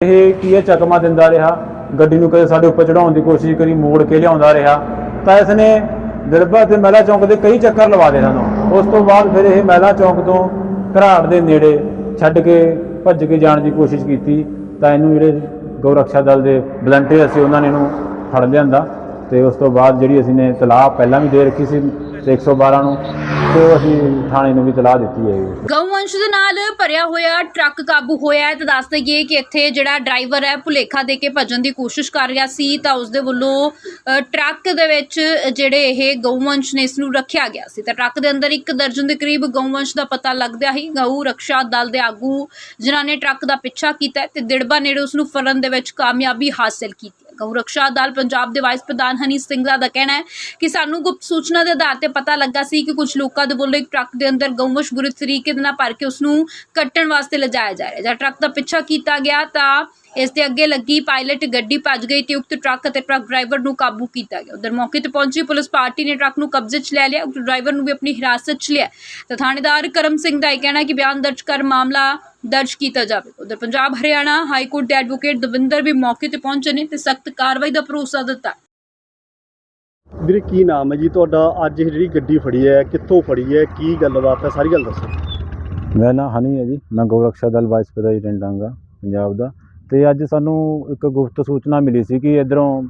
ਇਹ ਕੀ ਹੈ? ਚਕਮਾ ਦਿੰਦਾ ਰਿਹਾ। ਗੱਡੀ ਨੂੰ ਕਦੇ ਸਾਡੇ ਉੱਪਰ ਚੜਾਉਣ ਦੀ ਕੋਸ਼ਿਸ਼ ਕਰੀ, ਮੋੜ ਕੇ ਲਿਆਉਂਦਾ ਰਿਹਾ। ਤਾਂ ਇਸ ਨੇ ਦਿਲਬਾ ਤੇ ਮਹਿਲਾ ਚੌਂਕ ਦੇ ਕਈ ਚੱਕਰ ਲਵਾ ਦੇ ਸਾਨੂੰ। ਉਸ ਤੋਂ ਬਾਅਦ ਫਿਰ ਇਹ ਮਹਿਲਾ ਚੌਂਕ ਤੋਂ ਘਰਾੜ ਦੇ ਨੇੜੇ ਛੱਡ ਕੇ ਭੱਜ ਕੇ ਜਾਣ ਦੀ ਕੋਸ਼ਿਸ਼ ਕੀਤੀ। ਤਾਂ ਇਹਨੂੰ ਜਿਹੜੇ ਗਊ ਰੱਖਿਆ ਦਲ ਦੇ ਵਲੰਟੀਅਰ ਸੀ, ਉਹਨਾਂ ਨੇ ਇਹਨੂੰ ਫੜ ਲਿਆਂਦਾ। ਤੇ ਉਸ ਤੋਂ ਬਾਅਦ ਜਿਹੜੀ ਅਸੀਂ ਨੇ ਤਲਾਹ ਪਹਿਲਾਂ ਵੀ ਦੇ ਰੱਖੀ ਸੀ ਤੇ 112 ਨੂੰ ਤੇ ਅਸੀਂ ਥਾਣੇ ਨੂੰ ਵੀ ਤਲਾਹ ਦਿੱਤੀ ਹੈ ਗਊਵੰਸ਼ ਦੇ ਨਾਲ ਭਰਿਆ ਹੋਇਆ ਟਰੱਕ ਕਾਬੂ ਹੋਇਆ ਹੈ ਤੇ ਦੱਸ ਦਈਏ ਕਿ ਇੱਥੇ ਜਿਹੜਾ ਡਰਾਈਵਰ ਹੈ ਭੁਲੇਖਾ ਦੇ ਕੇ ਭੱਜਣ ਦੀ ਕੋਸ਼ਿਸ਼ ਕਰ ਰਿਹਾ ਸੀ ਤਾਂ ਉਸ ਦੇ ਵੱਲੋਂ ਅ, ਟਰੱਕ ਦੇ ਵਿੱਚ ਜਿਹੜੇ ਇਹ ਗਊਵੰਸ਼ ਨੇ ਇਸ ਨੂੰ ਰੱਖਿਆ ਗਿਆ ਸੀ। ਤਾਂ ਟਰੱਕ ਦੇ ਅੰਦਰ ਇੱਕ ਦਰਜਨ ਦੇ ਕਰੀਬ ਗਊਵੰਸ਼ ਦਾ ਪਤਾ ਲੱਗਦਿਆ ਹੀ ਗਊ ਰਕਸ਼ਾ ਦਲ ਦੇ ਆਗੂ ਜਿਨ੍ਹਾਂ ਨੇ ਟਰੱਕ ਦਾ ਪਿੱਛਾ ਕੀਤਾ ਹੈ ਤੇ ਦਿੜਬਾ ਨੇੜੇ ਉਸ ਨੂੰ ਫੜਨ ਦੇ ਵਿੱਚ ਕਾਮਯਾਬੀ ਹਾਸਲ ਕੀਤੀ ਗਊ ਰੱਖਿਆ ਦਲ ਪੰਜਾਬ ਦੇ ਵਾਈਸ ਪ੍ਰਧਾਨ ਹਨੀ ਸਿੰਘਲਾ ਦਾ ਕਹਿਣਾ ਹੈ ਕਿ ਸਾਨੂੰ ਗੁਪਤ ਸੂਚਨਾ ਦੇ ਆਧਾਰ ਤੇ ਪਤਾ ਲੱਗਾ ਸੀ ਕਿ ਕੁਝ ਲੋਕਾਂ ਦੇ ਵੱਲੋਂ ਇੱਕ ਟਰੱਕ ਦੇ ਅੰਦਰ ਗਊਵੰਸ਼ ਬੁਰੇ ਤਰੀਕੇ ਦੇ ਨਾਲ ਭਰ ਕੇ ਉਸ ਨੂੰ ਕੱਟਣ ਵਾਸਤੇ ਲਿਜਾਇਆ ਜਾ ਰਿਹਾ ਜਦ ਟਰੱਕ ਦਾ ਪਿੱਛਾ ਕੀਤਾ ਗਿਆ ਤਾਂ ਇਸ ਦੇ ਅੱਗੇ ਲੱਗੀ ਪਾਇਲਟ ਗੱਡੀ ਭੱਜ ਗਈ ਤੇ ਉਕਤ ਟਰੱਕ ਅਤੇ ਟਰੱਕ ਡਰਾਈਵਰ ਨੂੰ ਕਾਬੂ ਕੀਤਾ ਗਿਆ। ਉਧਰ ਮੌਕੇ ਤੇ ਪਹੁੰਚੀ ਪੁਲਿਸ ਪਾਰਟੀ ਨੇ ਟਰੱਕ ਨੂੰ ਕਬਜ਼ੇ 'ਚ ਲੈ ਲਿਆ ਉਕਤ ਡਰਾਈਵਰ ਨੂੰ ਵੀ ਆਪਣੀ ਹਿਰਾਸਤ 'ਚ ਲਿਆ। ਤਾਂ ਥਾਣੇਦਾਰ ਕਰਮ ਸਿੰਘ ਦਾ ਇਹ ਕਹਿਣਾ ਕਿ ਬਿਆਨ ਦਰਜ ਕਰ ਮਾਮਲਾ ਦਰਜ ਕੀਤਾ ਜਾਵੇ। ਉਧਰ ਪੰਜਾਬ ਹਰਿਆਣਾ ਹਾਈ ਕੋਰਟ ਦੇ ਐਡਵੋਕੇਟ ਦਵਿੰਦਰ ਵੀ ਮੌਕੇ ਤੇ ਪਹੁੰਚੇ ਨੇ ਤੇ ਸਖਤ ਕਾਰਵਾਈ ਦਾ ਭਰੋਸਾ ਦਿੱਤਾ। ਵੀਰੇ ਕੀ ਨਾਮ ਹੈ ਜੀ ਤੁਹਾਡਾ? ਅੱਜ ਜਿਹੜੀ ਗੱਡੀ ਫੜੀ ਹੈ ਕਿੱਥੋਂ ਫੜੀ ਹੈ? ਕੀ ਗੱਲਬਾਤ ਹੈ? ਸਾਰੀ ਗੱਲ ਦੱਸੋ। ਮੇਰਾ ਨਾਮ ਹਨੀ ਹੈ ਜੀ। ਮੈਂ ਗਊ ਰੱਖਿਆ ਦਲ ਵਾਈਸ ਪ੍ਰੈਜ਼ੀਡੈਂਟ ਹਾਂਗਾ ਪੰਜਾਬ ਦਾ। ਤੇ ਅੱਜ ਸਾਨੂੰ ਇੱਕ ਗੁਪਤ ਸੂਚਨਾ ਮਿਲੀ ਸੀ ਕਿ ਇਧਰੋਂ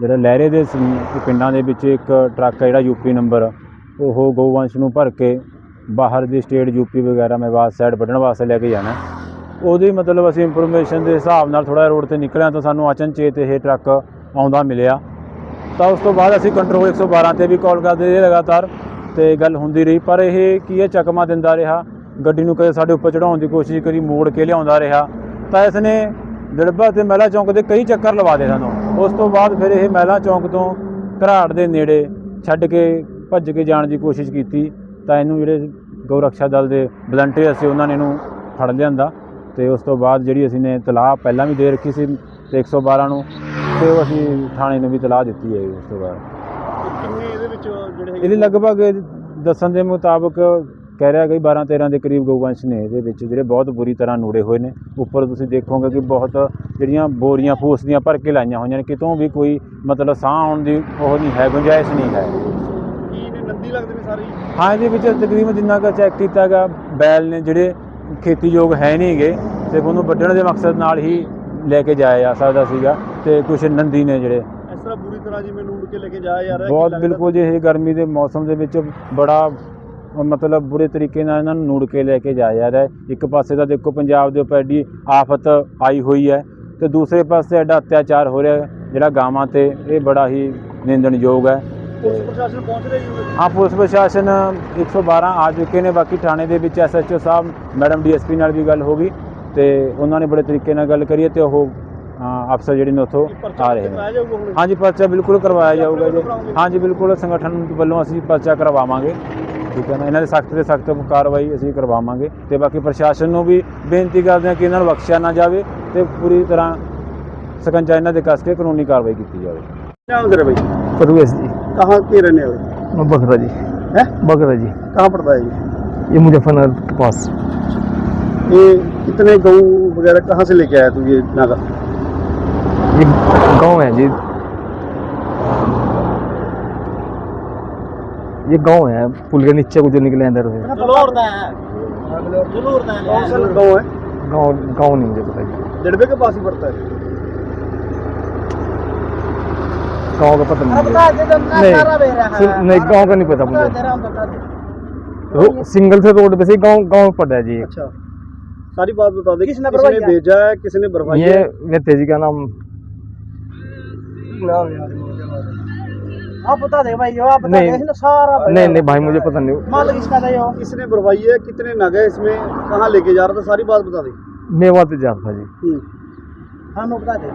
ਜਿਹੜਾ ਲਹਿਰੇ ਦੇ ਸੀ ਪਿੰਡਾਂ ਦੇ ਵਿੱਚ ਇੱਕ ਟਰੱਕ ਹੈ ਜਿਹੜਾ ਯੂਪੀ ਨੰਬਰ, ਉਹ ਗੋਵੰਸ਼ ਨੂੰ ਭਰ ਕੇ ਬਾਹਰ ਦੀ ਸਟੇਟ ਯੂਪੀ ਵਗੈਰਾ ਮੇਵਾਤ ਸਾਈਡ ਵੱਢਣ ਵਾਸਤੇ ਲੈ ਕੇ ਜਾਣਾ। ਉਹਦੀ ਮਤਲਬ ਅਸੀਂ ਇਨਫੋਰਮੇਸ਼ਨ ਦੇ ਹਿਸਾਬ ਨਾਲ ਥੋੜਾ ਰੋਡ ਤੇ ਨਿਕਲਿਆ ਤਾਂ ਸਾਨੂੰ ਅਚਨਚੇਤ ਇਹ ਟਰੱਕ ਆਉਂਦਾ ਮਿਲਿਆ। ਤਾਂ ਉਸ ਤੋਂ ਬਾਅਦ ਅਸੀਂ ਕੰਟਰੋਲ 112 ਤੇ ਵੀ ਕਾਲ ਕਰਦੇ ਰਹੇ ਲਗਾਤਾਰ ਤੇ ਗੱਲ ਹੁੰਦੀ ਰਹੀ। ਪਰ ਇਹ ਕੀ ਹੈ, ਚਕਮਾ ਦਿੰਦਾ ਰਿਹਾ। ਗੱਡੀ ਨੂੰ ਕਦੇ ਸਾਡੇ ਉੱਪਰ ਚੜਾਉਣ ਦੀ ਕੋਸ਼ਿਸ਼ ਕਰੀ, ਮੋੜ ਕੇ ਲਿਆਉਂਦਾ ਰਿਹਾ। ਤਾਂ ਇਸ ਨੇ ਦਿੜਬਾ ਤੇ ਮਹਿਲਾ ਚੌਂਕ ਦੇ ਕਈ ਚੱਕਰ ਲਵਾ ਦੇ ਸਾਨੂੰ। ਉਸ ਤੋਂ ਬਾਅਦ ਫਿਰ ਇਹ ਮਹਿਲਾ ਚੌਂਕ ਤੋਂ ਘਰਾੜ ਦੇ ਨੇੜੇ ਛੱਡ ਕੇ ਭੱਜ ਕੇ ਜਾਣ ਦੀ ਕੋਸ਼ਿਸ਼ ਕੀਤੀ ਤਾਂ ਇਹਨੂੰ ਜਿਹੜੇ ਗਊ ਰੱਖਿਆ ਦਲ ਦੇ ਵਲੰਟੀਅਰ ਸੀ ਉਹਨਾਂ ਨੇ ਇਹਨੂੰ ਫੜ ਲਿਆਂਦਾ ਤੇ ਉਸ ਤੋਂ ਬਾਅਦ ਜਿਹੜੀ ਅਸੀਂ ਨੇ ਤਲਾਹ ਪਹਿਲਾਂ ਵੀ ਦੇ ਰੱਖੀ ਸੀ ਤੇ 112 ਨੂੰ ਤੇ ਉਹ ਅਸੀਂ ਥਾਣੇ ਨੂੰ ਵੀ ਤਲਾਹ ਦਿੱਤੀ ਹੈ ਉਸ ਤੋਂ ਬਾਅਦ। ਕਿੰਨੇ ਇਹਦੇ ਵਿੱਚ ਜਿਹੜੇ ਇਹਦੇ ਲਗਭਗ ਦੱਸਣ ਦੇ ਮੁਤਾਬਕ ਕਹਿ ਰਿਹਾ ਕਿ 12 13 ਦੇ ਕਰੀਬ ਗਊਵੰਸ਼ ਨੇ ਇਹਦੇ ਵਿੱਚ ਜਿਹੜੇ ਬਹੁਤ ਬੁਰੀ ਤਰ੍ਹਾਂ ਨੂੜੇ ਹੋਏ ਨੇ। ਉੱਪਰ ਤੁਸੀਂ ਦੇਖੋਗੇ ਕਿ ਬਹੁਤ ਜਿਹੜੀਆਂ ਬੋਰੀਆਂ ਫੂਸ ਦੀਆਂ ਭਰ ਕੇ ਲਾਈਆਂ ਹੋਈਆਂ ਨੇ ਕਿਤੋਂ ਵੀ ਕੋਈ ਮਤਲਬ ਸਾਹ ਆਉਣ ਦੀ ਉਹ ਨਹੀਂ ਹੈ ਗੁੰਜਾਇਸ਼ ਨਹੀਂ ਹੈ। ਕੀ ਨੇ ਨੰਦੀ ਲੱਗਦੇ ਨੇ ਸਾਰੇ? ਹੀ? ਇਹਦੇ ਵਿੱਚ ਤਕਰੀਬਨ ਜਿੰਨਾ ਕੁ ਚੈੱਕ ਕੀਤਾ ਗਾ ਬੈਲ ਨੇ ਜਿਹੜੇ ਖੇਤੀਯੋਗ ਹੈ ਨਹੀਂਗੇ ਤੇ ਉਹਨੂੰ ਵੱਢਣ ਦੇ ਮਕਸਦ ਨਾਲ ਹੀ ਲੈ ਕੇ ਜਾਇਆ ਜਾ ਸਕਦਾ ਸੀਗਾ ਤੇ ਕੁਝ ਨੰਦੀ ਨੇ ਜਿਹੜੇ ਇਸ ਤਰ੍ਹਾਂ ਬੁਰੀ ਤਰ੍ਹਾਂ ਜਿਵੇਂ ਨੂੜ ਕੇ ਲੈ ਕੇ ਜਾਇਆ ਜਾ ਰਿਹਾ ਬਹੁਤ ਬਿਲਕੁਲ ਜੀ ਇਹ ਗਰਮੀ ਦੇ ਮੌਸਮ ਦੇ ਵਿੱਚ ਬੜਾ ਮਤਲਬ ਬੁਰੇ ਤਰੀਕੇ ਨਾਲ ਇਹਨਾਂ ਨੂੰ ਨੂੜ ਕੇ ਲੈ ਕੇ ਜਾਇਆ ਜਾ ਰਿਹਾ ਹੈ। ਇੱਕ ਪਾਸੇ ਤਾਂ ਦੇਖੋ ਪੰਜਾਬ ਦੇ ਉੱਪਰ ਐਡੀ ਆਫਤ ਆਈ ਹੋਈ ਹੈ ਤੇ ਦੂਸਰੇ ਪਾਸੇ ਐਡਾ ਅਤਿਆਚਾਰ ਹੋ ਰਿਹਾ ਹੈ ਜਿਹੜਾ ਗਾਵਾਂ ਤੇ ਇਹ ਬੜਾ ਹੀ ਨਿੰਦਣਯੋਗ ਹੈ। ਪੁਲਿਸ ਪ੍ਰਸ਼ਾਸਨ ਪਹੁੰਚ ਰਿਹਾ ਉਰੇ? ਹਾਂ ਪੁਲਿਸ ਪ੍ਰਸ਼ਾਸਨ 112 ਆ ਚੁੱਕੇ ਨੇ ਬਾਕੀ ਥਾਣੇ ਦੇ ਵਿੱਚ ਐਸਐਚਓ ਸਾਹਿਬ ਮੈਡਮ ਡੀਐਸਪੀ ਨਾਲ ਵੀ ਗੱਲ ਹੋ ਗਈ ਤੇ ਉਹਨਾਂ ਨੇ ਬੜੇ ਤਰੀਕੇ ਨਾਲ ਗੱਲ ਕਰੀ ਹੈ ਤੇ ਉਹ ਹਾਂ, ਅਫਸਰ ਜਿਹੜੇ ਨੇ ਉੱਥੋਂ ਆ ਰਹੇ ਨੇ। ਹਾਂਜੀ ਪਰਚਾ ਬਿਲਕੁਲ ਕਰਵਾਇਆ ਜਾਊਗਾ ਜੀ? ਹਾਂਜੀ ਬਿਲਕੁਲ ਸੰਗਠਨ ਵੱਲੋਂ ਅਸੀਂ ਪਰਚਾ ਕਰਵਾਵਾਂਗੇ। ਠੀਕ ਹੈ ਨਾ ਇਹਨਾਂ ਦੇ ਸਖਤ ਤੇ ਸਖਤ ਕਾਰਵਾਈ ਅਸੀਂ ਕਰਵਾਵਾਂਗੇ ਤੇ ਬਾਕੀ ਪ੍ਰਸ਼ਾਸਨ ਨੂੰ ਵੀ ਬੇਨਤੀ ਕਰਦੇ ਹਾਂ ਕਿ ਇਹਨਾਂ ਨੂੰ ਬਖਸ਼ਿਆ ਨਾ ਜਾਵੇ ਤੇ ਪੂਰੀ ਤਰ੍ਹਾਂ ਸਕੰਜਾ ਇਹਨਾਂ ਦੇ ਕੱਸ ਕੇ ਕਾਨੂੰਨੀ ਕਾਰਵਾਈ ਕੀਤੀ ਜਾਵੇ नाम तेरा भाई परवेश जी कहाँ के रहने वाले मैं बकरा जी है बकरा जी कहाँ पड़ता है ये ये मुजफ्फरनगर के पास ये कितने गऊ वगैरह कहाँ से लेके आया तू ये नागा ये गांव है जी ये गाँव है पुल के नीचे को जो निकले अंदर से। कौन सा गाँव है? गाँव गाँव नहीं मुझे पता के पास ही पड़ता है। गाँव का पता नहीं मुझे। नहीं नहीं गाँव का नहीं पता मुझे। सिंगल से रोड पे से गाँव गाँव पड़ा है जी। अच्छा सारी बात बता दे। किसने किसने भेजा है किसने ये मेरे जी का नाम। आप बता दे भाई आप बता नहीं। दे सारा नहीं नहीं भाई मुझे पता नहीं। मालिक इसका नहीं हो। किसने भरवाई है कितने नग है इसमें कहाँ लेके जा रहा था सारी बात बता दे। मेवा तो जा था जी। हम बता दे।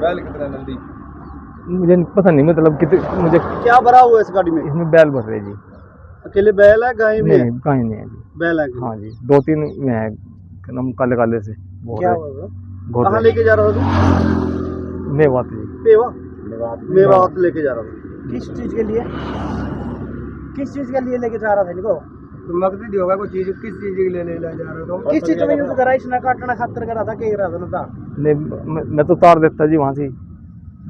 बैल कितने नंदी मुझे पता नहीं मतलब कितने मुझे क्या भरा हुआ है इस गाड़ी में? इसमें बैल भर रहे जी। अकेले बैल है गाय में है? नहीं कहीं नहीं है जी। बैल है। हाँ जी दो तीन में है नाम काले काले से क्या हुआ कहाँ लेके जा रहा था तू? मेवात जी पेवा मेवात लेके जा रहा था किस चीज़ के लिए? किस चीज़ के लिए लेके जा रहा था इनको? मकसद ही होगा कोई चीज़ किस चीज़ के लिए ले ले जा रहे हो किस चीज़ में यूज़ करा? इसने काटना खातर करा था करा था ना नहीं मैं, तो उतार देता जी वहाँ से।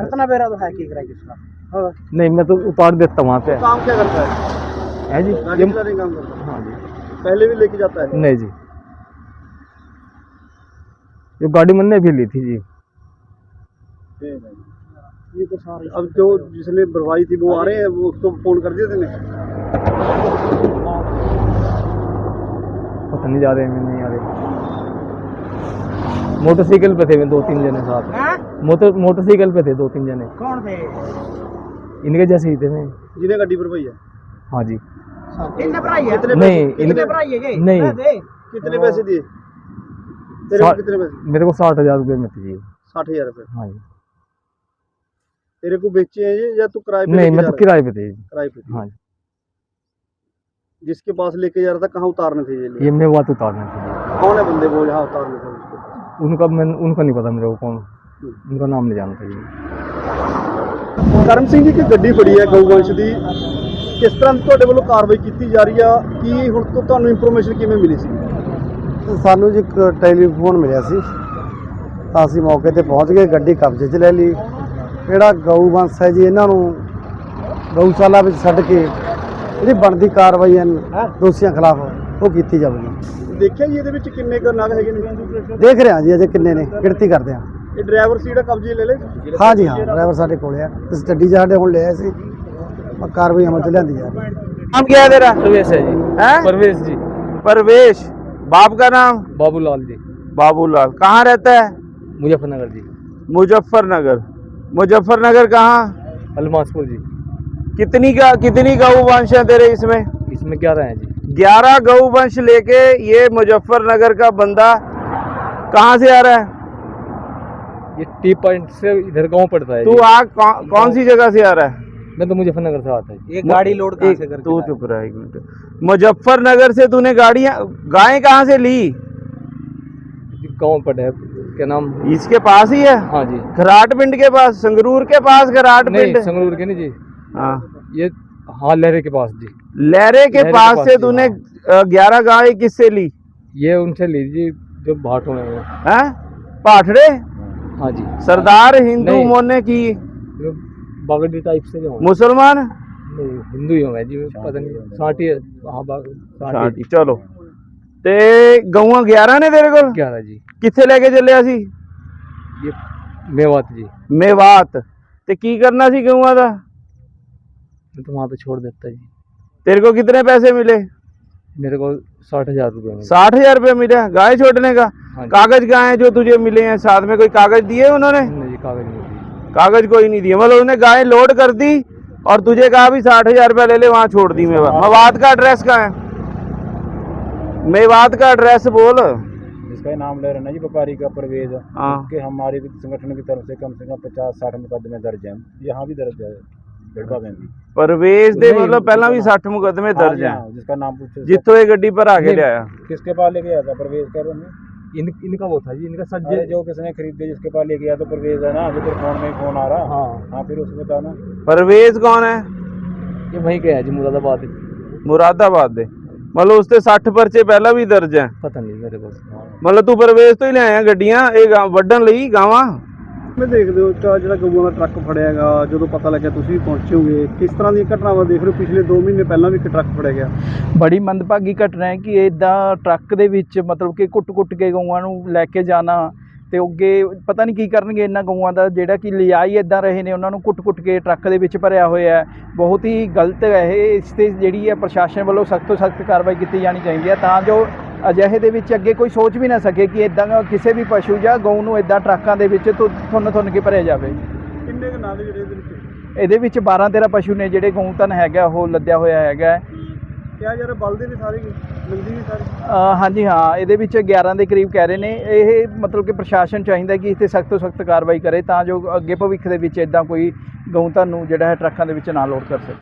इतना बेरा तो है की करा किसका हाँ। नहीं मैं तो उतार देता वहाँ पे। काम क्या करता है? है जी काम करता हाँ। जी। पहले भी लेके जाता है? नहीं जी। ये गाड़ी मैंने भी ली थी जी। ये तो सारे अब जो जिसने बरवाई थी वो आ रहे हैं वो उसको फ़ोन कर दिया तेने पता नहीं जा रहे हैं नहीं आ रहे। मोटरसाइकिल पे थे दो तीन जने साथ। मोटर मोटरसाइकिल पे थे दो तीन जने। कौन थे? इनके जैसे ही थे मैं। जिन्हें गाड़ी भरवाई है? हाँ जी। इनने भराई है? नहीं पैसे कितने इन भराई है के? नहीं। कितने पैसे दिए? तेरे को कितने पैसे? मेरे को साठ हज़ार रुपये में थे जी। साठ हज़ार रुपए हाँ जी। तेरे को बेचे हैं ये या तू किराए पे नहीं लेके मैं जा तो रहा किराए पे थे जी है? किराए पे हाँ जी जिसके पास लेके जा रहा था कहाँ उतारने थे ये ये मैं बात उतारने थे जी कौन है बंदे वो यहाँ उतारने थे उसको उनका मैं उनका नहीं पता मेरे को कौन उनका नाम नहीं जानता जी ਕਰਮ ਸਿੰਘ ਜੀ ਕੀ ਗੱਡੀ ਫੜੀ ਹੈ ਗਊਵੰਸ਼ ਦੀ ਕਿਸ ਤਰ੍ਹਾਂ ਦੀ ਤੁਹਾਡੇ ਵੱਲੋਂ ਕਾਰਵਾਈ ਕੀਤੀ ਜਾ ਰਹੀ ਆ ਕੀ ਹੁਣ ਤੋਂ ਤੁਹਾਨੂੰ ਇਨਫੋਰਮੇਸ਼ਨ ਕਿਵੇਂ ਮਿਲੀ ਸੀ ਸਾਨੂੰ ਜੀ ਇੱਕ ਟੈਲੀਫੋਨ ਮਿਲਿਆ ਸੀ ਤਾਂ ਅਸੀਂ ਮੌਕੇ ਤੇ ਪਹੁੰਚ ਗਏ ਗੱਡੀ ਕਬਜ਼ੇ 'ਚ ਲੈ ਲਈ ਜਿਹੜਾ ਗਊ ਵੰਸ਼ ਹੈ ਜੀ ਇਹਨਾਂ ਨੂੰ ਗਊਸ਼ਾਲਾ ਵਿੱਚ ਛੱਡ ਕੇ ਜਿਹੜੀ ਬਣਦੀ ਕਾਰਵਾਈ ਹੈ ਦੋਸ਼ੀਆਂ ਖਿਲਾਫ ਉਹ ਕੀਤੀ ਜਾਵੇਗੀ ਦੇਖਿਆ ਜੀ ਇਹਦੇ ਵਿੱਚ ਕਿੰਨੇ ਕੁ ਨਗ ਹੈਗੇ ਨੇ ਦੇਖ ਰਹੇ ਹਾਂ ਜੀ ਅਜੇ ਕਿੰਨੇ ਨੇ ਗਿਣਤੀ ਕਰਦੇ ਹਾਂ ਇਹ ਡਰਾਈਵਰ ਸੀ ਜਿਹੜਾ ਕਬਜ਼ੇ ਲੈ ਲੇ ਹਾਂ ਜੀ ਹਾਂ ਡਰਾਈਵਰ ਸਾਡੇ ਕੋਲੇ ਆ ਇਸ ਗੱਡੀ 'ਚ ਸਾਡੇ ਹੁਣ ਲਿਆ ਸੀ ਮੈਂ ਕਾਰਵਾਈ ਅਮਲ 'ਚ ਲਿਆਂਦੀ ਜਾ ਰਹੀ ਹੈ नाम क्या है तेरा परवेश है जी हैं परवेश जी परवेश बाप का नाम बाबूलाल जी बाबूलाल कहाँ रहता है मुजफ्फरनगर जी मुजफ्फरनगर मुजफ्फरनगर कहाँ? अलमासपुर जी। कितनी का कितनी गऊ वंश है तेरे इसमें? इसमें क्या रहे हैं जी। ग्यारह गऊ वंश लेके ये मुजफ्फरनगर का बंदा कहाँ से आ रहा है? ये टी पॉइंट से इधर गाँव पड़ता है तू जी। आ कौन, कौन सी जगह से आ रहा है? मैं तो मुजफ्फरनगर से आता है ये गाड़ी लोड कहाँ से एक- करके तू लाया? चुप रहा एक मिनट। मुजफ्फरनगर से तूने गाड़ियाँ गायें कहाँ से ली? गाँव गाँव पड़ा है। क्या नाम। इसके पास ही है? हाँ जी। घराट पिंड के पास संगरूर के पास घराट पिंड? संगरूर के नहीं जी। हाँ। ये हाँ लहरे के पास जी। लहरे के लहरे पास, से तूने हाँ। ग्यारह गाय किससे ली? ये उनसे ली जी जो भाटों है पाठड़े हाँ? जी। सरदार हिंदू मोने की? बागड़ी टाइप से मुसलमान? हिंदू ही हूँ जी पता नहीं साठी हाँ चलो। ਤੇ ਗਊਆਂ 11 ਨੇ ਤੇਰੇ ਕੋਲ ग्यारह जी ਕਿੱਥੇ ਲੈ ਕੇ ਚੱਲਿਆ ਸੀ ये मेवात जी ਮੇਵਾਤ ਤੇ ਕੀ ਕਰਨਾ ਸੀ ਗਊਆਂ ਦਾ मैं तो वहाँ पे छोड़ देता जी तेरे को कितने पैसे मिले मेरे को साठ हजार रुपये में साठ हजार रुपये मिले गाय छोड़ने का हाँ जी। कागज कहाँ है जो तुझे मिले हैं साथ में कोई कागज दिए उन्होंने नहीं जी कागज नहीं दिए कागज कोई नहीं दिया मतलब उन्हें गाय लोड कर दी और तुझे कहा भी साठ हजार रुपया ले ले वहां छोड़ दी मेवात मेवात का एड्रेस कहाँ है मेवात का एड्रेस बोल। इसका नाम ले रहे ना जी व्यापारी का प्रवेश। हाँ। के हमारे संगठन की तरफ़ से कम से कम पचास साठ मुकदमे दर्ज हैं। यहाँ भी दर्ज है प्रवेश दे मतलब पहला भी साठ मुकदमे हाँ दर्ज ਹੈ हाँ, जिसका नाम ਪੁੱਛੋ जितो एक गड्डी पर ਆ ले आया। किसके पास लेके आया था? प्रवेश कर इन इनका वो था जी इनका सज्जे। जो किसने खरीद दिया जिसके पास लेके आया तो प्रवेश है ना। अभी तो फ़ोन में फ़ोन आ रहा। हाँ। हाँ फिर उसमें था ना परवेज कौन है? ये वही क्या है जी मुरादाबाद। मुरादाबाद। है ਮਤਲਬ ਉਸ ਤੇ 60 ਪਰਚੇ ਪਹਿਲਾਂ ਵੀ ਦਰਜ ਹੈ। ਪਤਾ ਨਹੀਂ ਮੇਰੇ ਕੋਲ। ਮਤਲਬ ਤੂੰ ਪਰਵੇਸ਼ ਤੋਂ ਹੀ ਲੈ ਗੱਡੀਆਂ ਇਹ ਗਾਂ- ਲਈ ਗਾਵਾਂ? ਮੈਂ ਦੇਖਦੇ ਹੋ ਤਾਂ ਜਿਹੜਾ ਗਊਆਂ ਦਾ ਟਰੱਕ ਫੜਿਆਗਾ ਜਦੋਂ ਪਤਾ ਲੱਗਿਆ ਤੁਸੀਂ ਵੀ ਪਹੁੰਚੋਗੇ ਕਿਸ ਤਰ੍ਹਾਂ ਦੀਆਂ ਘਟਨਾਵਾਂ ਦੇਖ ਰਹੇ ਹੋ? ਪਿਛਲੇ 2 ਮਹੀਨੇ ਪਹਿਲਾਂ ਵੀ ਇੱਕ ਟਰੱਕ ਫੜਿਆ ਗਿਆ। ਬੜੀ ਮੰਦਭਾਗੀ ਘਟਨਾ ਹੈ ਕਿ ਇਦਾਂ ਟਰੱਕ ਦੇ ਵਿੱਚ ਮਤਲਬ ਕਿ ਕੁੱਟ-ਕੁੱਟ ਕੇ ਗਊਆਂ ਨੂੰ ਲੈ ਕੇ ਜਾਣਾ ਤੇ ਅੱਗੇ ਪਤਾ ਨਹੀਂ ਕੀ ਕਰਨਗੇ ਇਹਨਾਂ ਗਊਆਂ ਦਾ ਜਿਹੜਾ ਕਿ ਲਿਆਈ ਇਦਾਂ ਰਹੇ ਨੇ ਉਹਨਾਂ ਨੂੰ ਕੁੱਟ-ਕੁੱਟ ਕੇ ਟਰੱਕ ਦੇ ਵਿੱਚ ਭਰਿਆ ਹੋਇਆ ਹੈ। ਬਹੁਤ ਹੀ ਗਲਤ ਹੈ ਇਹ ਇਸ ਤੇ ਜਿਹੜੀ ਹੈ ਪ੍ਰਸ਼ਾਸਨ ਵੱਲੋਂ ਸਖਤ ਤੋਂ ਸਖਤ ਕਾਰਵਾਈ ਕੀਤੀ ਜਾਣੀ ਚਾਹੀਦੀ ਹੈ ਤਾਂ ਜੋ ਅਜਿਹੇ ਦੇ ਵਿੱਚ ਅੱਗੇ ਕੋਈ ਸੋਚ ਵੀ ਨਾ ਸਕੇ ਕਿ ਇਦਾਂ ਕਿਸੇ ਵੀ ਪਸ਼ੂ ਜਾਂ ਗਊ ਨੂੰ ਇਦਾਂ ਟਰੱਕਾਂ ਦੇ ਵਿੱਚ ਤੁ- ਥੁੰਨ ਥੁੰਨ ਕੇ ਭਰਿਆ ਜਾਵੇ। ਕਿੰਨੇ ਕੁ ਨਗ ਜਿਹੜੇ ਇਹਦੇ ਵਿੱਚ? ਇਹਦੇ ਵਿੱਚ 12-13 ਪਸ਼ੂ ਨੇ ਜਿਹੜੇ ਗਊ ਧਨ ਹੈਗਾ ਉਹ ਲੱਦਿਆ ਹੋਇਆ ਹੈਗਾ। ਕਿਹਾ ਯਾਰ ਬਲਦੇ ਨੇ ਸਾਰੇ ਮਿਲਦੀ ਵੀ ਸਾਰੇ। ਹਾਂਜੀ ਹਾਂ, ਇਹਦੇ ਵਿੱਚ 11 ਦੇ ਕਰੀਬ ਕਹਿ ਰਹੇ ਨੇ। ਇਹ ਮਤਲਬ ਕਿ ਪ੍ਰਸ਼ਾਸਨ ਚਾਹੀਦਾ ਕਿ ਇੱਥੇ ਸਖਤ ਤੋਂ ਸਖਤ ਕਾਰਵਾਈ ਕਰੇ ਤਾਂ ਜੋ ਅੱਗੇ ਭਵਿੱਖ ਦੇ ਵਿੱਚ ਇਦਾਂ ਕੋਈ ਗਊ ਧਨ ਨੂੰ ਜਿਹੜਾ ਹੈ ਟਰੱਕਾਂ ਦੇ ਵਿੱਚ ਨਾ ਲੋਡ ਕਰ ਸਕੇ।